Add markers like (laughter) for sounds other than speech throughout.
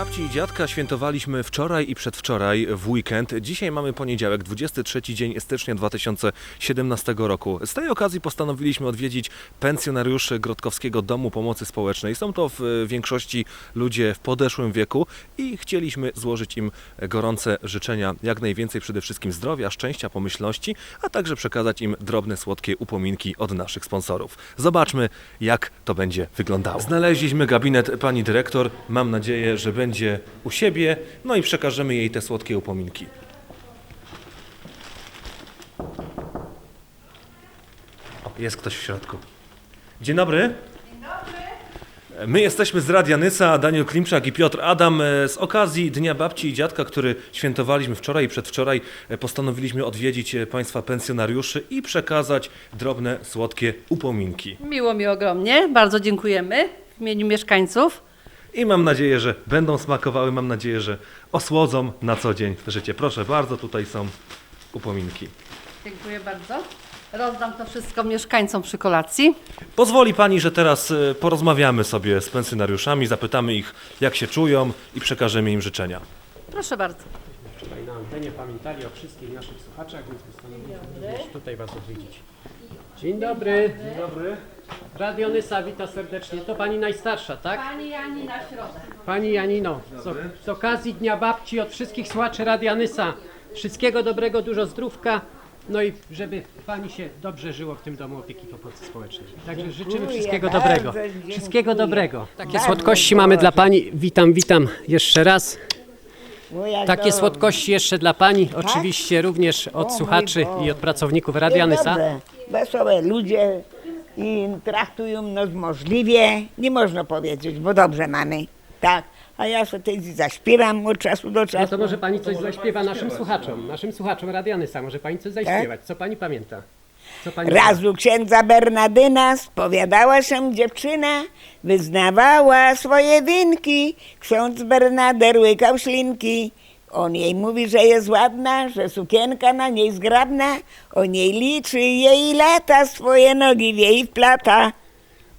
babci i dziadka świętowaliśmy wczoraj i przedwczoraj w weekend. Dzisiaj mamy poniedziałek, 23 dzień stycznia 2017 roku. Z tej okazji postanowiliśmy odwiedzić pensjonariuszy Grodkowskiego Domu Pomocy Społecznej. Są to w większości ludzie w podeszłym wieku i chcieliśmy złożyć im gorące życzenia jak najwięcej przede wszystkim zdrowia, szczęścia, pomyślności, a także przekazać im drobne, słodkie upominki od naszych sponsorów. Zobaczmy, jak to będzie wyglądało. Znaleźliśmy gabinet pani dyrektor. Mam nadzieję, że będzie u siebie, no i przekażemy jej te słodkie upominki. O, jest ktoś w środku. Dzień dobry. My jesteśmy z Radia Nysa, Daniel Klimczak i Piotr Adam. E, Z okazji Dnia Babci i Dziadka, który świętowaliśmy wczoraj i przedwczoraj, e, postanowiliśmy odwiedzić e, Państwa pensjonariuszy i przekazać drobne, słodkie upominki. Miło mi ogromnie, bardzo dziękujemy w imieniu mieszkańców. I mam nadzieję, że będą smakowały, mam nadzieję, że osłodzą na co dzień życie. Proszę bardzo, tutaj są upominki. Dziękuję bardzo. Rozdam to wszystko mieszkańcom przy kolacji. Pozwoli Pani, że teraz e, porozmawiamy sobie z pensjonariuszami, zapytamy ich, jak się czują i przekażemy im życzenia. Proszę bardzo. Wczoraj na antenie pamiętali o wszystkich naszych słuchaczach, więc postanowiliśmy również tutaj Was odwiedzić. Dzień dobry. Dzień dobry. Radio Nysa wita serdecznie. To Pani najstarsza, tak? Pani Jani na środę. Pani Janino, z, z okazji Dnia Babci od wszystkich słuchaczy Radia Nysa wszystkiego dobrego, dużo zdrówka. No i żeby Pani się dobrze żyło w tym domu opieki pomocy społecznej. Także życzymy wszystkiego bardzo dobrego. dziękuję. Wszystkiego dobrego. Takie Bardzo słodkości mamy dla Pani. Witam, witam jeszcze raz. No Takie słodkości jeszcze dla Pani, oczywiście również od mój słuchaczy Boże. i od pracowników Radia Jest Nysa. dobrze. Wesołe ludzie i traktują nas możliwie, nie można powiedzieć, bo dobrze mamy, tak. A ja sobie zaśpiewam od czasu do No czasu. to może Pani coś zaśpiewa naszym słuchaczom, naszym słuchaczom Radia Nysa. Może Pani coś zaśpiewać. Co Pani pamięta? Co Pani Raz u księdza Bernadyna spowiadała się dziewczyna, wyznawała swoje winki. Ksiądz Bernader łykał ślinki. On jej mówi, że jest ładna, że sukienka na niej zgrabna. On jej liczy jej lata, swoje nogi w jej wplata.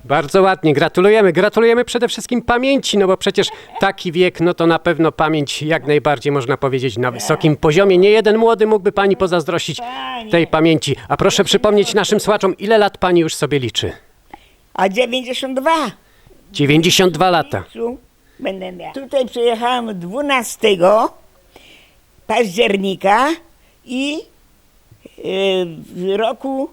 Bardzo ładnie, gratulujemy. Gratulujemy przede wszystkim pamięci, no bo przecież taki wiek, no to na pewno pamięć jak najbardziej można powiedzieć na wysokim poziomie. Nie jeden młody mógłby Pani pozazdrościć tej pamięci. A proszę przypomnieć naszym słuchaczom, ile lat Pani już sobie liczy? A 92. 92 lata. Będę miała. Tutaj przyjechałam 12 października i e, w roku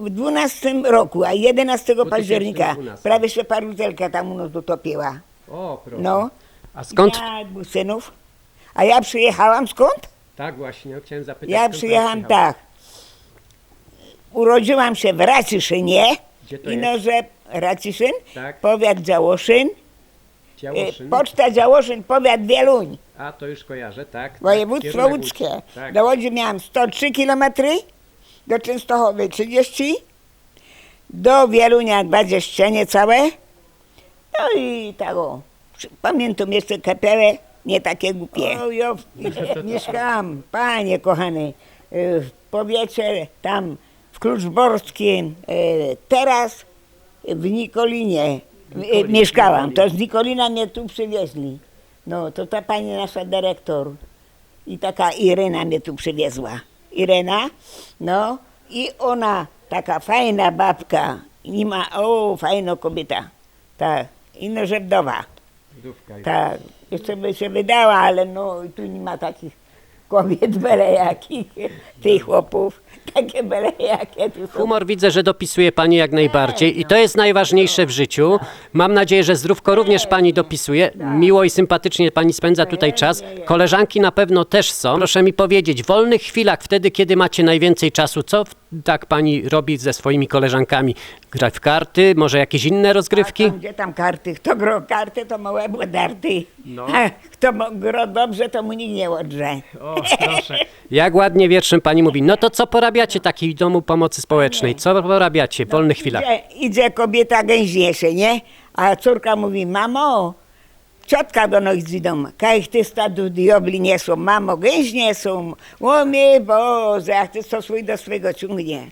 w 12 roku, a 11 października 2012. prawie się paruzelka tam u nas utopiła. O, proszę. No. A skąd? Ja dwóch synów. A ja przyjechałam skąd? Tak właśnie, chciałem zapytać. Ja skąd przyjechałam przyjechała? tak. Urodziłam się w Racyszynie. Gdzie to I jest? no, że Raciszyn, Tak. powiat Działoszyn, Działoszyn. poczta Działoszyn, powiat Wieluń. A, to już kojarzę, tak. tak. Województwo Kierunek łódzkie. Tak. Do Łodzi miałam 103 km, do Częstochowy 30, do Wielunia 20 niecałe. No i tak o. Pamiętam jeszcze kapelę, nie takie głupie. O, ja w- mieszkałam, panie kochany, y, w powiecie tam w Kluczborskim, y, teraz w Nikolinie y, Nikolin, mieszkałam. To z Nikolina mnie tu przywieźli. No to ta pani nasza dyrektor i taka Irena mnie tu przywiezła. Irena, no i ona, taka fajna babka, nie ma, o, fajna kobieta, tak, ino że wdowa, tak, jeszcze by się wydała, ale no tu nie ma takich kobiet byle jakich, (laughs) tych chłopów, takie byle jakie. Humor widzę, że dopisuje Pani jak najbardziej i to jest najważniejsze w życiu. Mam nadzieję, że zdrówko również Pani dopisuje. Miło i sympatycznie Pani spędza tutaj czas. Koleżanki na pewno też są. Proszę mi powiedzieć, w wolnych chwilach, wtedy kiedy macie najwięcej czasu, co tak Pani robi ze swoimi koleżankami? Grać w karty, może jakieś inne rozgrywki? Tam, gdzie tam karty? Kto gro karty, to małe było darty. No. A kto mo- gro dobrze, to mu nikt nie odrze. O, proszę. (laughs) Jak ładnie wierszem Pani mówi. No to co porabiacie takiej domu pomocy społecznej? Co porabiacie w wolnych chwilach? Idzie, idzie kobieta gęźnie się, nie? A córka mówi, mamo, ciotka do nas idą, kaj ty stadu diobli nie są, mamo, gęźnie są. O mnie Boże, jak ty swój do swego ciągnie. (laughs)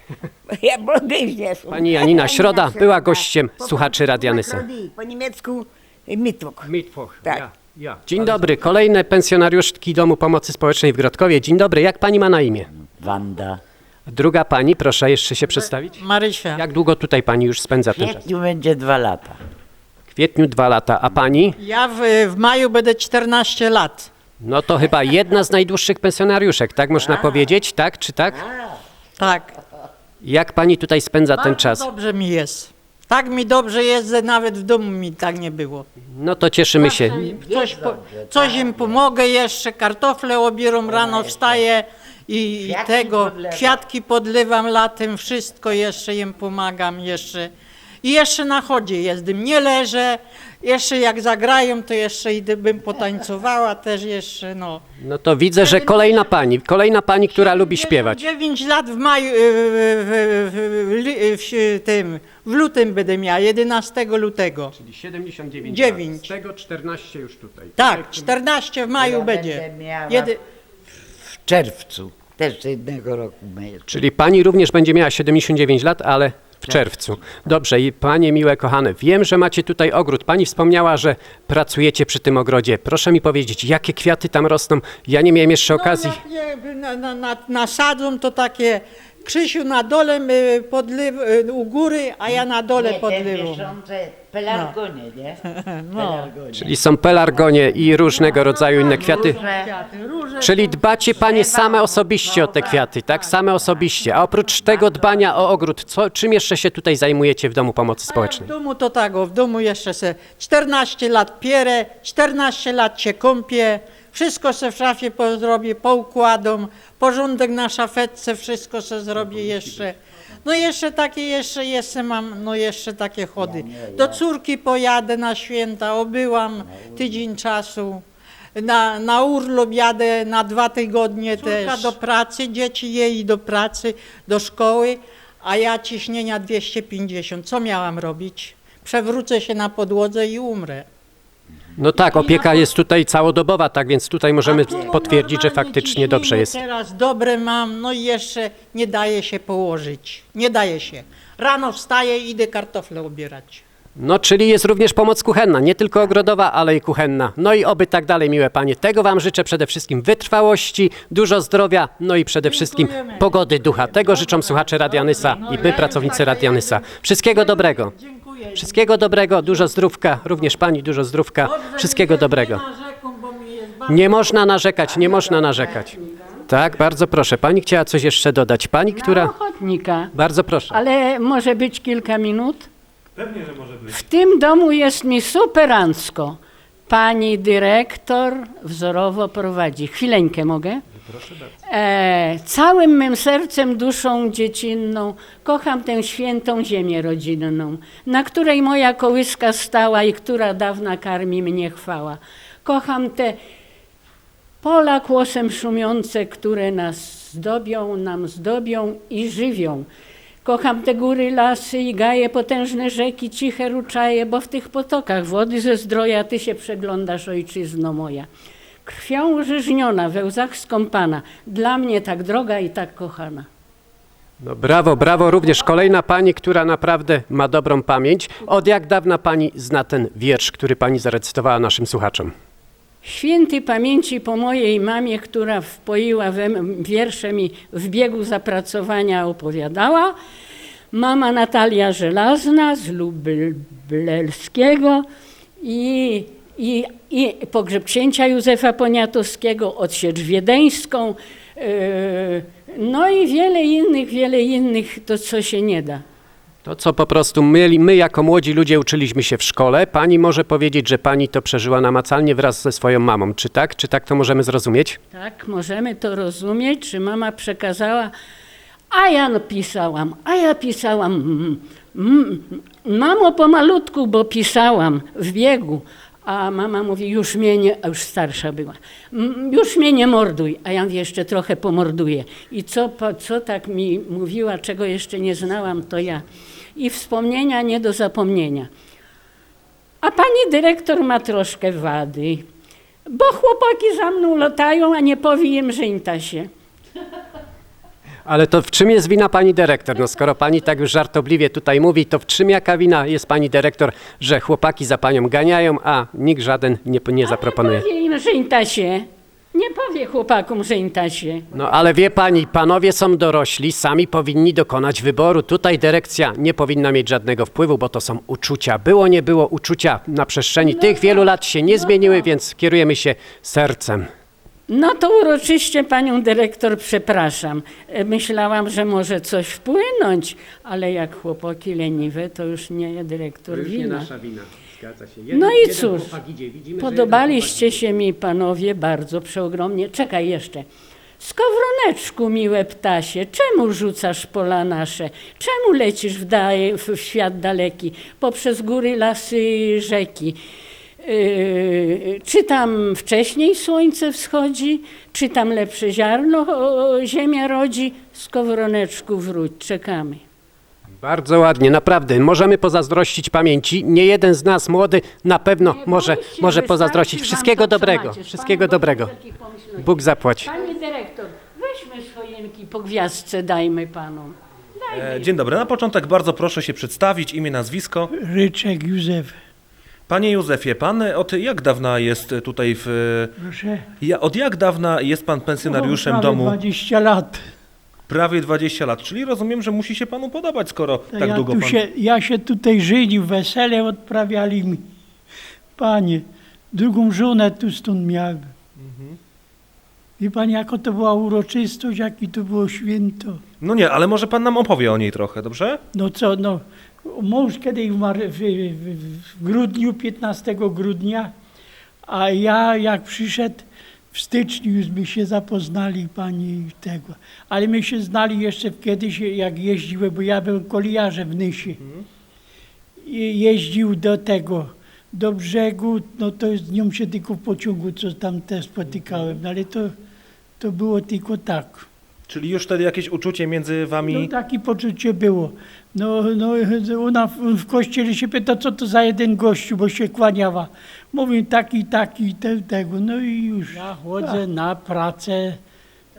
Ja, bo gęźnie są. Pani Janina Środa była gościem Po słuchaczy Radia Nysa. Makrodi, Po niemiecku Mittwoch. Mittwoch. Tak. Ja. Dzień dobry, kolejne pensjonariuszki Domu Pomocy Społecznej w Grodkowie. Dzień dobry, jak pani ma na imię? Wanda. Druga pani, proszę jeszcze się przedstawić. Marysia. Jak długo tutaj pani już spędza ten czas? kwietniu będzie dwa lata. W kwietniu dwa lata, a pani? Ja w, w maju będę 14 lat. No to chyba jedna z najdłuższych pensjonariuszek, tak można powiedzieć? Tak czy tak? Tak. Jak pani tutaj spędza ten Bardzo czas? dobrze mi jest. Tak mi dobrze jest, że nawet w domu mi tak nie było. No to cieszymy się. Coś, po, coś im pomogę jeszcze, kartofle obieram, rano wstaję i, i Kwiatki tego, podlewam. kwiatki podlewam latem, wszystko jeszcze im pomagam jeszcze. I jeszcze na chodzie jeżdżę, nie leżę, jeszcze jak zagrają, to jeszcze idę, bym potańcowała też jeszcze, no. No to widzę, że kolejna pani, kolejna pani, która lubi śpiewać. 9 lat w maju, y, w, w, w, li- w, tym, w lutym będę miała, 11 lutego. Czyli 79 Dziewięć. Z tego 14 już tutaj. Tak, 14 w maju Ja będzie. będę miała- Jedy, W czerwcu. Też jednego roku będzie. Czyli pani również będzie miała 79 lat, ale w czerwcu. Dobrze i panie miłe, kochane, wiem, że macie tutaj ogród. Pani wspomniała, że pracujecie przy tym ogrodzie. Proszę mi powiedzieć, jakie kwiaty tam rosną? Ja nie miałem jeszcze okazji. No, jak nie, na, na, na, nasadzą to takie, Krzysiu na dole y, podlew, y, u góry, a ja na dole podlewam. pelargonie, nie? (laughs) No. Pelargonie. Czyli są pelargonie i różnego rodzaju inne kwiaty. Czyli dbacie panie same osobiście o te kwiaty, tak? Same osobiście. A oprócz tego dbania o ogród, co, czym jeszcze się tutaj zajmujecie w Domu Pomocy W Społecznej? domu to tak, o, w domu jeszcze se 14 lat pierę, 14 lat się kąpię, wszystko se w szafie po- zrobię, poukładam, porządek na szafetce, wszystko se zrobię jeszcze. No jeszcze takie, jeszcze, jeszcze mam, no jeszcze takie chody. Do córki pojadę na święta, obyłam tydzień czasu. Na, na urlop jadę na dwa tygodnie też. do pracy, dzieci jej do pracy, do szkoły, a ja ciśnienia 250. Co miałam robić? Przewrócę się na podłodze i umrę. No tak, opieka jest tutaj całodobowa, tak więc tutaj możemy potwierdzić, że normalnie faktycznie dobrze jest. Teraz dobre mam, no i jeszcze nie daje się położyć. Nie daje się. Rano wstaję i idę kartofle obierać. No, czyli jest również pomoc kuchenna, nie tylko ogrodowa, ale i kuchenna. No i oby tak dalej, miłe panie. Tego wam życzę przede wszystkim wytrwałości, dużo zdrowia, no i przede wszystkim pogody ducha. Tego życzą słuchacze Radianysa i my, pracownicy Radianysa. Wszystkiego dobrego. Dziękuję. Wszystkiego dobrego, dużo zdrówka, również pani dużo zdrówka. Wszystkiego dobrego. Nie można narzekać, nie można narzekać. Tak, bardzo proszę. Pani chciała coś jeszcze dodać. Pani, która... ochotnika, Bardzo proszę. ale może być kilka minut? Pewnie, że może być. W tym domu jest mi superancko. Pani dyrektor wzorowo prowadzi. Chwileńkę mogę? E, całym mym sercem, duszą dziecinną kocham tę świętą ziemię rodzinną, na której moja kołyska stała i która dawna karmi mnie chwała. Kocham te Pola kłosem szumiące, które nas zdobią, nam zdobią i żywią. Kocham te góry, lasy i gaje, potężne rzeki, ciche ruczaje, bo w tych potokach wody ze zdroja ty się przeglądasz, ojczyzno moja. Krwią żyżniona, we łzach skąpana, dla mnie tak droga i tak kochana. No brawo, brawo. Również kolejna pani, która naprawdę ma dobrą pamięć. Od jak dawna pani zna ten wiersz, który pani zarecytowała naszym słuchaczom? Święty pamięci po mojej mamie, która wpoiła we m- wiersze mi w biegu zapracowania opowiadała. Mama Natalia Żelazna z Lubelskiego i, i, i pogrzeb księcia Józefa Poniatowskiego, odsiecz wiedeńską, yy, no i wiele innych, wiele innych, to co się nie da. To, co po prostu my, my jako młodzi ludzie uczyliśmy się w szkole. Pani może powiedzieć, że pani to przeżyła namacalnie wraz ze swoją mamą. Czy tak? Czy tak to możemy zrozumieć? Tak, możemy to rozumieć, czy mama przekazała, a ja napisałam, a ja pisałam. mm, mm, Mamo pomalutku, bo pisałam w biegu. A mama mówi, już mnie nie, a już starsza była, "Mm, już mnie nie morduj, a ja mówię, jeszcze trochę pomorduję. I co, co tak mi mówiła, czego jeszcze nie znałam, to ja. I wspomnienia nie do zapomnienia. A pani dyrektor ma troszkę wady, bo chłopaki za mną latają, a nie powie im, że im ta się. Ale to w czym jest wina pani dyrektor? No skoro pani tak już żartobliwie tutaj mówi, to w czym jaka wina jest pani dyrektor, że chłopaki za panią ganiają, a nikt żaden nie, nie zaproponuje? Nie powie im, że intasie. Nie powie chłopakom, że intasie. No ale wie pani, panowie są dorośli, sami powinni dokonać wyboru. Tutaj dyrekcja nie powinna mieć żadnego wpływu, bo to są uczucia. Było, nie było uczucia na przestrzeni tych wielu lat się nie zmieniły, więc kierujemy się sercem. No to uroczyście panią dyrektor przepraszam. E, Myślałam, że może coś wpłynąć, ale jak chłopaki leniwe, to już nie dyrektor wina. wina. Zgadza się. No i cóż, podobaliście się mi panowie bardzo przeogromnie. Czekaj jeszcze. Skowroneczku, miłe ptasie, czemu rzucasz pola nasze? Czemu lecisz w, w świat daleki, poprzez góry, lasy, rzeki? Yy, czy tam wcześniej słońce wschodzi, czy tam lepsze ziarno o, ziemia rodzi? Skowroneczku, wróć, czekamy. Bardzo ładnie, naprawdę. Możemy pozazdrościć pamięci. Nie jeden z nas młody na pewno Nie może, bójcie, może wystarczy pozazdrościć. wam Wszystkiego to, co dobrego. macie. Z Wszystkiego Panem Bogiem dobrego. pomyślności. Bóg zapłać. Panie dyrektor, weźmy swojenki po gwiazdce, dajmy panom. E, Dzień dobry. Na początek bardzo proszę się przedstawić, imię, nazwisko. Ryczek Józef, Panie Józefie, pan od jak dawna jest tutaj w... proszę. Ja, od jak dawna jest pan pensjonariuszem prawie domu? 20 lat. Prawie 20 lat, czyli rozumiem, że musi się panu podobać, skoro To tak ja, długo pan... się, ja się tutaj żylił, wesele odprawiali mi. Panie, drugą żonę tu stąd miałem. Mhm. Wie pan, jaka to była uroczystość, jakie to było święto. No nie, ale może pan nam opowie o niej trochę, dobrze? No co, no, mąż kiedyś umarł w, w, grudniu, 15 grudnia, a ja jak przyszedł w styczniu już my się zapoznali pani tego. Ale my się znali jeszcze kiedyś jak jeździłem, bo ja byłem koliarzem w Nysie. I jeździł do tego, do brzegu, no to z nią się tylko w pociągu, co tam też spotykałem, no ale to, to było tylko tak. Czyli już wtedy jakieś uczucie między wami... No takie poczucie było. No, no ona w, w kościele się pyta, co to za jeden gościu, bo się kłaniała. Mówię taki, taki, te, tego. No i już. Ja chodzę na pracę,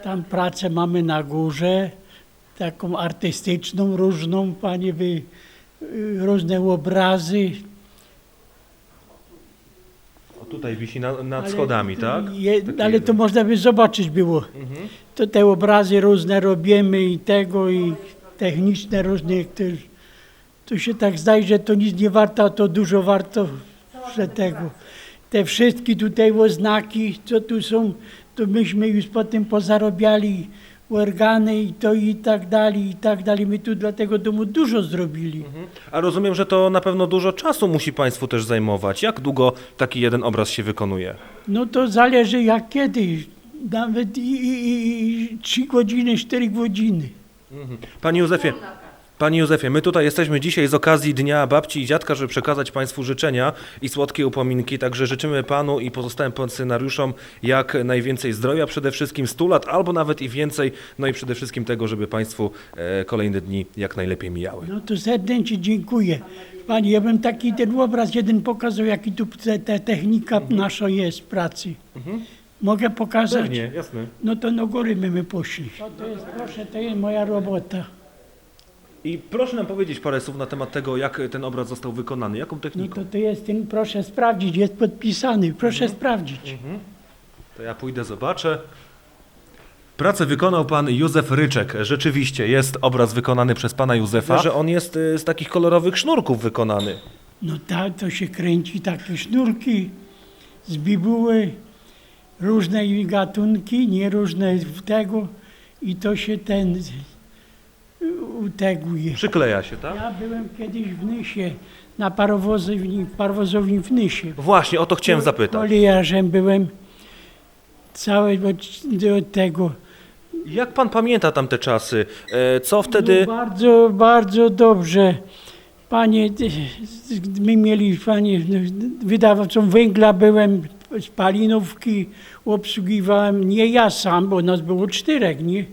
tam pracę mamy na górze, taką artystyczną, różną, panie, wy, y, różne obrazy. O, tutaj wisi na, nad Ale schodami, to tak? Je, Taki ale to jeden. można by zobaczyć było. Mhm. To te obrazy różne robimy i tego, i techniczne różne. To, to się tak zdaje, że to nic nie warto, a to dużo warto, że tego. Te wszystkie tutaj oznaki, co tu są, to myśmy już potem pozarobiali organy i to i tak dalej, i tak dalej. My tu dla tego domu dużo zrobili. A rozumiem, że to na pewno dużo czasu musi państwu też zajmować. Jak długo taki jeden obraz się wykonuje? No to zależy jak kiedy. Nawet i, i, i 3 godziny, 4 godziny. Panie Józefie, Panie Józefie, my tutaj jesteśmy dzisiaj z okazji Dnia Babci i Dziadka, żeby przekazać Państwu życzenia i słodkie upominki, także życzymy Panu i pozostałym pensjonariuszom jak najwięcej zdrowia, przede wszystkim 100 lat albo nawet i więcej, no i przede wszystkim tego, żeby Państwu e, kolejne dni jak najlepiej mijały. No to serdecznie dziękuję. Panie, ja bym taki ten obraz jeden pokazał, jaki tu te, te technika nasza jest w pracy. Mogę pokazać? jasne. No to na góry my, my poszli. To, to jest, proszę, to jest moja robota. I proszę nam powiedzieć parę słów na temat tego, jak ten obraz został wykonany, jaką No techniką. to, to jest ten, proszę sprawdzić, jest podpisany, proszę sprawdzić. To ja pójdę, zobaczę. Pracę wykonał pan Józef Ryczek. Rzeczywiście jest obraz wykonany przez pana Józefa. Że on jest y, z takich kolorowych sznurków wykonany. No tak, to się kręci takie sznurki z bibuły, różne gatunki, nie różne w tego i to się ten uteguje. Przykleja się, tak? Ja byłem kiedyś w Nysie, na parowozowni, parowozowni w Nysie. Właśnie, o to chciałem zapytać. Kolejarzem byłem cały do, do tego. Jak pan pamięta tamte czasy? E, Co wtedy... No, bardzo, bardzo dobrze. Panie, my mieli, panie, wydawcą węgla byłem, spalinówki obsługiwałem, nie ja sam, bo nas było czterech, nie?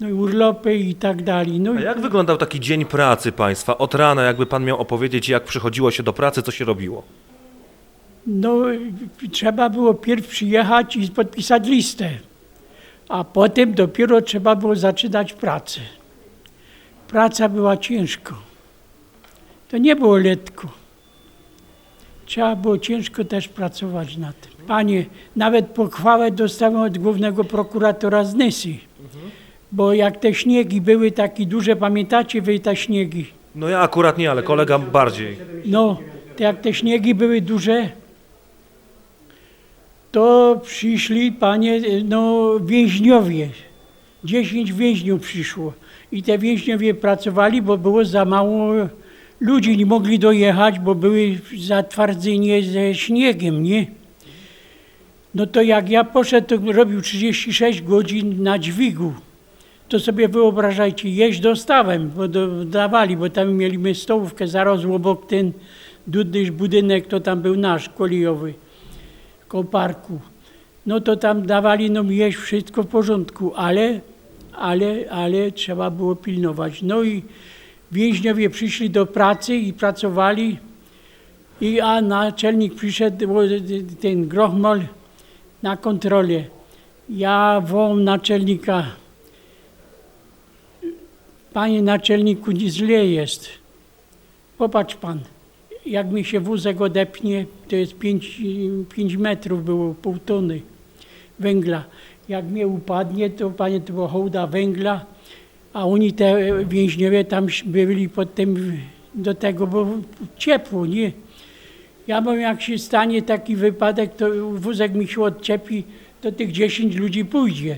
No i urlopy i tak dalej. No A i jak wyglądał taki dzień pracy państwa? Od rana, jakby pan miał opowiedzieć, jak przychodziło się do pracy, co się robiło? No, trzeba było pierw przyjechać i podpisać listę. a potem dopiero trzeba było zaczynać pracę. Praca była ciężko. To nie było letko. Trzeba było ciężko też pracować na tym. Panie, nawet pochwałę dostałem od głównego prokuratora z Nysy. Bo jak te śniegi były takie duże, pamiętacie wy te śniegi? No ja akurat nie, ale kolega bardziej. No, to jak te śniegi były duże, to przyszli panie, no więźniowie. Dziesięć więźniów przyszło. I te więźniowie pracowali, bo było za mało ludzi, nie mogli dojechać, bo były zatwardzenie ze śniegiem, nie? No to jak ja poszedł, to robił 36 godzin na dźwigu. To sobie wyobrażajcie, jeść dostałem, bo do, dawali, bo tam mieliśmy stołówkę zaraz obok ten dudyż budynek, to tam był nasz kolejowy, koło. No to tam dawali nam jeść wszystko w porządku, ale, ale, ale trzeba było pilnować. No i więźniowie przyszli do pracy i pracowali, i, a naczelnik przyszedł, ten Grochmol, na kontrolę. Ja wołam naczelnika, Panie naczelniku, źle jest. Popatrz pan, jak mi się wózek odepnie, to jest 5 metrów było, pół tony węgla. Jak mnie upadnie, to panie, to hołda węgla, a oni te więźniowie tam byli pod tym, do tego, bo ciepło, nie? Ja mówię, jak się stanie taki wypadek, to wózek mi się odczepi, to tych 10 ludzi pójdzie.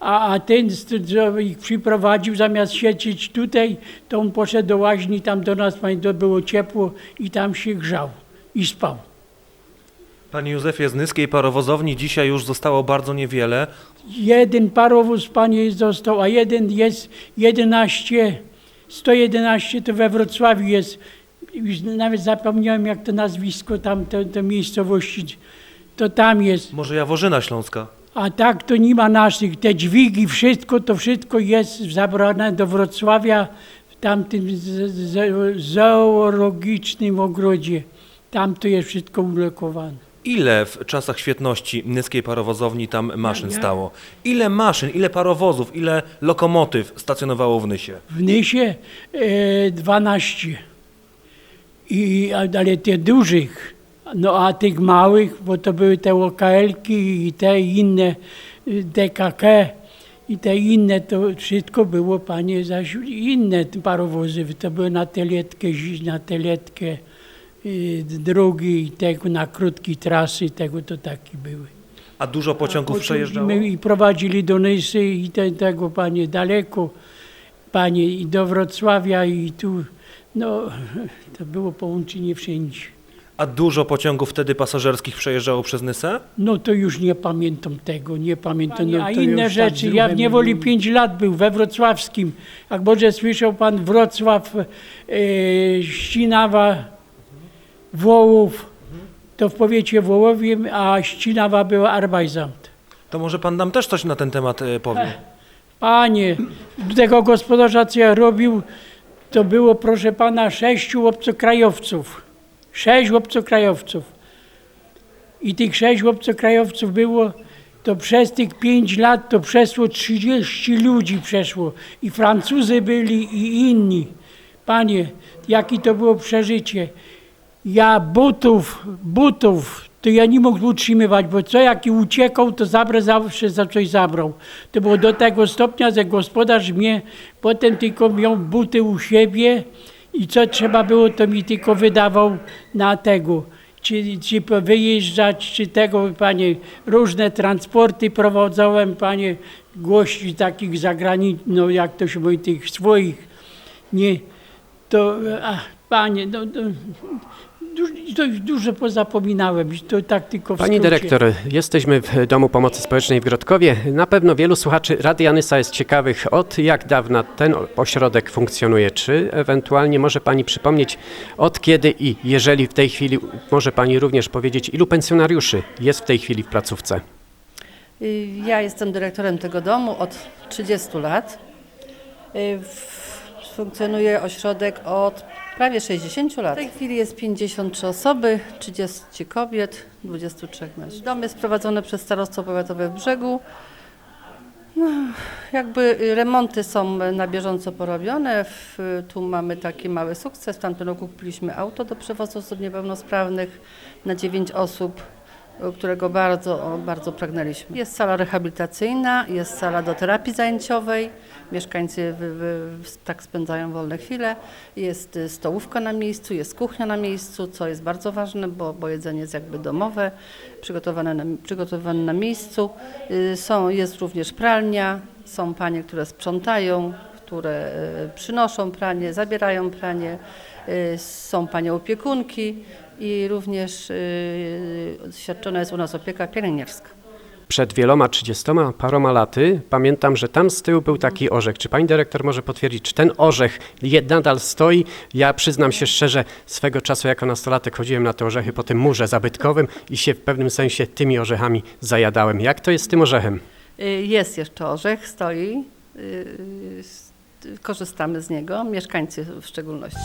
A, a ten, co ich przyprowadził, zamiast siedzieć tutaj, to on poszedł do łaźni, tam do nas, pamiętam, było ciepło i tam się grzał i spał. Panie Józefie, z Nyskiej parowozowni dzisiaj już zostało bardzo niewiele. Jeden parowóz, panie, został, a jeden jest 11, 111 to we Wrocławiu jest. Już nawet zapomniałem, jak to nazwisko tam, te, te miejscowości, to tam jest. Może Jaworzyna Śląska. A tak to nie ma naszych. Te dźwigi, wszystko, to wszystko jest zabrane do Wrocławia w tamtym z- z- zoologicznym ogrodzie. Tam to jest wszystko ulokowane. Ile w czasach świetności Nyskiej parowozowni tam maszyn stało? Ile maszyn, ile parowozów, ile lokomotyw stacjonowało w Nysie? W Nysie e, 12. I, a- ale tych dużych, no a tych małych, bo to były te OKL-ki i te inne y, DKK i te inne, to wszystko było, panie, zaś inne parowozy. To były na teletkę, zi- na teletkę drogi i tego, na krótkie trasy, tego to takie były. A dużo pociągów przejeżdżało? my I prowadzili do Nysy i te, tego panie daleko, panie i do Wrocławia i tu, no (laughs) to było połączenie wszędzie. A dużo pociągów wtedy pasażerskich przejeżdżało przez Nysę? No to już nie pamiętam tego, nie pamiętam. Panie, No, a inne tak rzeczy, ja w niewoli niewoli pięć lat był, we Wrocławskim. Jak może słyszał pan Wrocław, e, Ścinawa, Wołów, to w powiecie Wołowiem, a Ścinawa była Arbajzamt. To może pan nam też coś na ten temat e, powie? Panie, tego gospodarza, co ja robił, to było, proszę pana, sześciu obcokrajowców. Sześć obcokrajowców. I tych sześć obcokrajowców było, to przez tych pięć lat to przeszło 30 ludzi przeszło. I Francuzy byli, i inni. Panie, jakie to było przeżycie. Ja butów, butów, to ja nie mógł utrzymywać, bo co jaki uciekał, to zabrał zawsze za coś zabrał. To było do tego stopnia, że gospodarz mnie potem tylko miał buty u siebie i co trzeba było, to mi tylko wydawał na tego. Czy, czy wyjeżdżać, czy tego, panie, różne transporty prowadzałem, panie, gości takich zagranicznych, no jak to się mówi, tych swoich, nie, to, a, panie, no, no już dużo pozapominałem, to tak tylko w Pani skrócie. dyrektor, jesteśmy w Domu Pomocy Społecznej w Grodkowie. Na pewno wielu słuchaczy Radia Nysa jest ciekawych od jak dawna ten ośrodek funkcjonuje. Czy ewentualnie może Pani przypomnieć od kiedy i jeżeli w tej chwili może Pani również powiedzieć ilu pensjonariuszy jest w tej chwili w placówce? Y, Ja jestem dyrektorem tego domu od 30 lat. Y, Funkcjonuje ośrodek od prawie 60 lat. W tej chwili jest 53 osoby, 30 kobiet, 23 mężczyzn. Dom jest prowadzony przez starostwo powiatowe w Brzegu Jakby y, remonty są na bieżąco porobione. W, tu mamy taki mały sukces. W tamtym roku kupiliśmy auto do przewozu osób niepełnosprawnych na 9 osób, y, którego bardzo, bardzo pragnęliśmy. Jest sala rehabilitacyjna, jest sala do terapii zajęciowej. Mieszkańcy wy, wy, tak spędzają wolne chwile. Jest y, stołówka na miejscu, jest kuchnia na miejscu, co jest bardzo ważne, bo, bo jedzenie jest jakby domowe, przygotowane na, przygotowane na miejscu. Y, Są, jest również pralnia, są panie, które sprzątają, które y, przynoszą pranie, zabierają pranie, y, są panie opiekunki i również y, świadczona jest u nas opieka pielęgniarska. Przed wieloma trzydziestoma paroma laty pamiętam, że tam z tyłu był taki orzech. Czy pani dyrektor może potwierdzić, czy ten orzech nadal stoi? Ja przyznam się szczerze, swego czasu jako nastolatek chodziłem na te orzechy po tym murze zabytkowym i się w pewnym sensie tymi orzechami zajadałem. Jak to jest z tym orzechem? Y, Jest jeszcze orzech, stoi. y, Korzystamy z niego, mieszkańcy w szczególności.